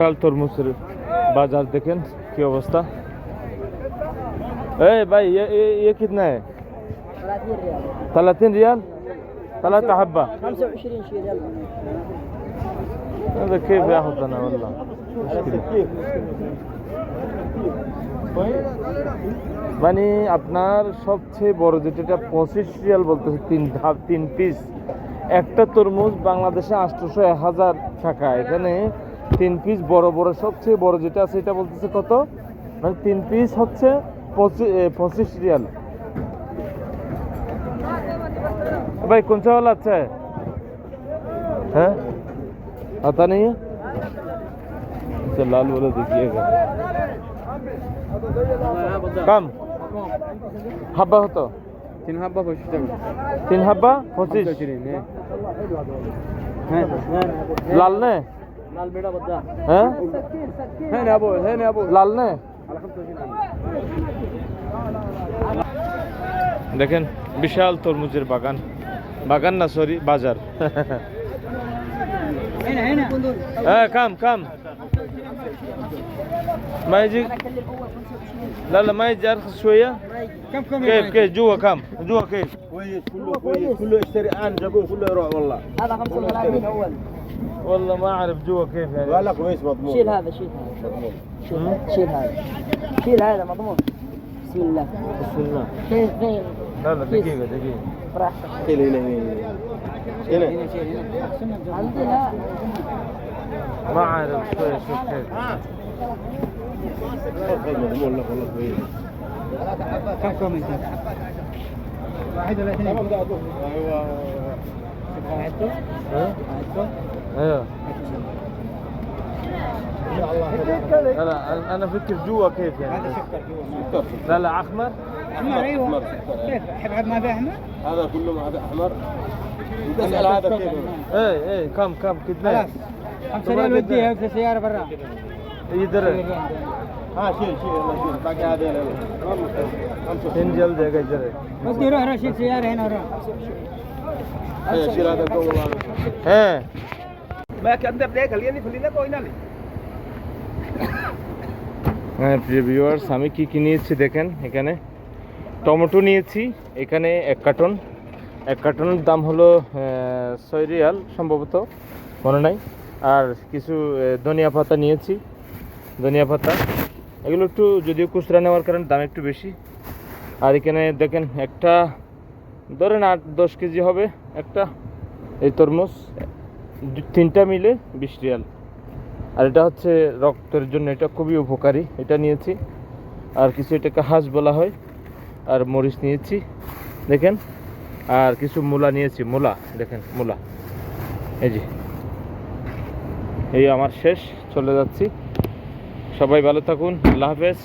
কাল তরমুজের बाजार देखें की अवस्था ए भाई ये ये, ये कितना है 30 ريال ثلاثين ريال ثلاثة حبة 25 شيل يلا هذا كيف ياخذ انا والله مشكلة মানে আপনার সবচেয়ে বড় যেটা পঁচিশ রিয়াল বলতেছে তিন ধাপ তিন পিস একটা তরমুজ বাংলাদেশে আটশোশো এক হাজার টাকা এখানে তিন পিস বড় বড় সবচেয়ে বড় যেটা আছে এটা বলতেছে কত মানে তিন পিস হচ্ছে পঁচিশ পঁচিশ রিয়াল भाई कौन सा वाला अच्छा है हैं आता नहीं है अच्छा लाल वाला देखिएगा कम হাব্বা হতো তিন হাব্বা পঁচিশ টাকা তিন হাব্বা পঁচিশ হ্যাঁ লাল নে লাল বেড়া বাদ্দা হ্যাঁ হ্যাঁ নেবো হ্যাঁ নেবো লাল নে দেখেন বিশাল তরমুজের বাগান বাগান না সরি বাজার هنا هنا হ্যাঁ কাম কাম ما يجي لا لا ما يجي ارخص شويه كم كم كيف كيف جوا كم جوا كيف كويس كله كويس كله يشتري الان جابوه كله يروح والله هذا 35 اول والله ما أعرف جوا كيف يعني. والله كويس مضمون؟ شيل هذا شيل هذا. شيل هذا شيل هذا. شيل هذا مضمون. بسم الله. بسم الله. فين فين لا لا دقيقة دقيقة. براحتك. شيل هنا هنا. هنا. ما أعرف شوية شوف كيف. مضمون لك والله كويس كم كم انت واحد ولا اثنين؟ أيوه. ها؟ أيوه ان شاء الله لا لا أنا فكر جوا كيف يعني؟ هذا سكر جوا. لا لا أحمر. أحمر أيوه. أحمر. كيف؟ حبحب ما في أحمر؟ هذا كله ما في احمر تسال هذا كيف؟ اي اي كم كم؟ كذا خلاص. 5 ريال وديها في سيارة برا. اي يدري ها شيل شيل شيل. باقي هذه فين جلد يا جري ودي روح روح شيل سيارة هنا روح شيل هذا قوي والله إيه. ਮੈਂ ਕਿਹਾ ਅੰਦਰ ਗਲੀਆਂ ਨਹੀਂ ਨਾ ਕੋਈ ਨਾ ਲਈ হ্যাঁ প্রিয় ভিউয়ার্স আমি কি কি নিয়েছি দেখেন এখানে? টমেটো নিয়েছি, এখানে এক কার্টন। এক কার্টনের দাম হলো ছয় রিয়াল সম্ভবত, মনে নাই। আর কিছু ধনিয়া পাতা নিয়েছি, ধনিয়া পাতা। এগুলো একটু, যদিও খুচরা নেওয়ার কারণে দাম একটু বেশি। আর এখানে দেখেন, একটা, ধরেন আট, দশ কেজি হবে একটা, এই তরমুজ। তিনটা মিলে বিশ রিয়াল। আর এটা হচ্ছে রক্তের জন্য, এটা খুবই উপকারী। এটা নিয়েছি। আর কিছু এটাকে হাঁস বলা হয়। আর মরিচ নিয়েছি, দেখেন। আর কিছু মূলা নিয়েছি, মূলা, দেখেন, মূলা। এই যে। এই আমার শেষ, চলে যাচ্ছি। সবাই ভালো থাকুন, আল্লাহ হাফেজ।